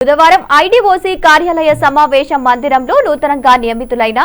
బుధవారం ఐడీఓసీ కార్యాలయ సమావేశ మందిరంలో నూతనంగా నియమితులైన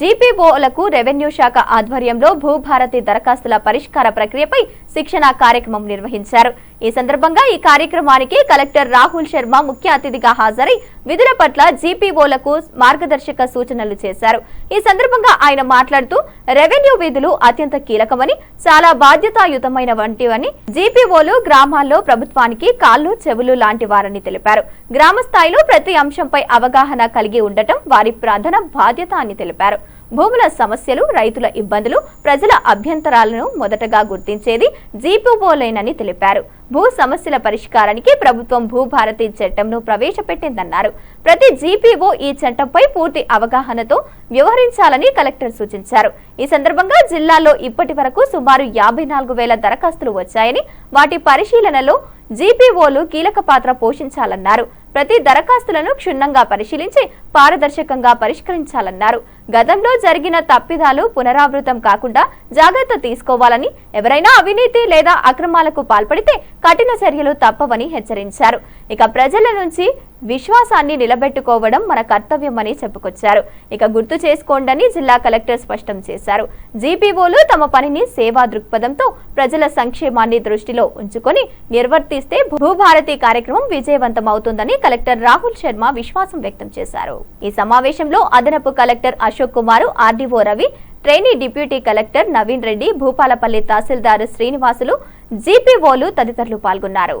జీపీఓలకు రెవెన్యూ శాఖ ఆధ్వర్యంలో భూభారతి దరఖాస్తుల పరిష్కార ప్రక్రియపై శిక్షణ కార్యక్రమం నిర్వహించారు. ఈ సందర్భంగా ఈ కార్యక్రమానికి కలెక్టర్ రాహుల్ శర్మ ముఖ్య అతిథిగా హాజరై విధుల పట్ల జీపీఓలకు మార్గదర్శక సూచనలు చేశారు. ఈ సందర్భంగా ఆయన మాట్లాడుతూ రెవెన్యూ విధులు అత్యంత కీలకమని చాలా బాధ్యతాయుతమైన వంటివని జీపీఓలు గ్రామాల్లో ప్రభుత్వానికి కాళ్ళు చెవులు లాంటి వారని తెలిపారు. గ్రామ స్థాయిలో ప్రతి అంశంపై అవగాహన కలిగి ఉండటం వారి ప్రధాన బాధ్యత అని తెలిపారు. భూముల సమస్యలు రైతుల ఇబ్బందులు ప్రజల అభ్యంతరాలను మొదటగా గుర్తించేది జీపీఓలేనని తెలిపారు. భూ సమస్యల పరిష్కారానికి ప్రభుత్వం భూభారతి చట్టంను ప్రవేశపెట్టిందన్నారు. ప్రతి జీపీఓ ఈ చట్టంపై పూర్తి అవగాహనతో వ్యవహరించాలని కలెక్టర్ సూచించారు. ఈ సందర్భంగా జిల్లాలో ఇప్పటి వరకు సుమారు యాభై నాలుగు వేల దరఖాస్తులు వచ్చాయని వాటి పరిశీలనలో జీపీఓలు కీలక పాత్ర పోషించాలన్నారు. ప్రతి దరఖాస్తులను క్షుణ్ణంగా పరిశీలించి పారదర్శకంగా పరిష్కరించాలన్నారు. గతంలో జరిగిన తప్పిదాలు పునరావృతం కాకుండా జాగ్రత్త తీసుకోవాలని ఎవరైనా అవినీతి లేదా అక్రమాలకు పాల్పడితే కఠిన చర్యలు తప్పవని హెచ్చరించారు. ఇక ప్రజల నుంచి విశ్వాసాన్ని నిలబెట్టుకోవడం మన కర్తవ్యమని చెప్పుకొచ్చారు. ఇక గుర్తు చేసుకోండని జిల్లా కలెక్టర్ స్పష్టం చేశారు. జీపీఓలు తమ పనిని సేవా దృక్పథంతో ప్రజల సంక్షేమాన్ని దృష్టిలో ఉంచుకొని నిర్వర్తిస్తే భూభారతి కార్యక్రమం విజయవంతం అవుతుందని కలెక్టర్ రాహుల్ శర్మ విశ్వాసం వ్యక్తం చేశారు. ఈ సమావేశంలో అదనపు collector Ashok Kumar RDO Ravi trainee deputy collector Naveen Reddy Bhupalpally tahsildar Srinivasulu జీపీఓలు తదితరులు పాల్గొన్నారు.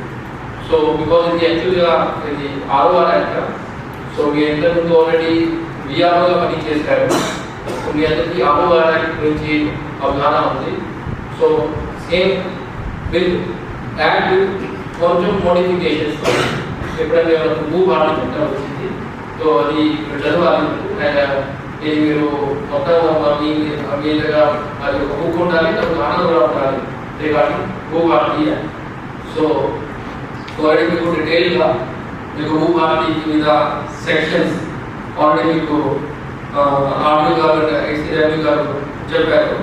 సో బికాజ్ ఇది యాక్చువల్గా ఇది ఆర్ఓఆర్ యాక్ట్ సో మీ అందరి ముందు ఆల్రెడీ విఆర్ఓగా పని చేశారు. సో మీ అందరికీ ఆర్ఓఆర్ యాక్ట్ గురించి అవగాహన ఉంది. సో సేమ్ విత్ యాడ్ కొంచెం మోడిఫికేషన్స్ ఎప్పుడైనా మనకు భూ భారత వచ్చింది. సో అది మీరు చదవాలి uh, ఇది మీరు మొత్తం మీ మీదుగా అది ఒక బుక్ ఉండాలి. అంతేకాదు move Audi so already we go detail था। देखो, वो बात की कि मेरा सेक्शंस ऑलरेडी को आर्मी का इसलिए आर्मी का जब है। तो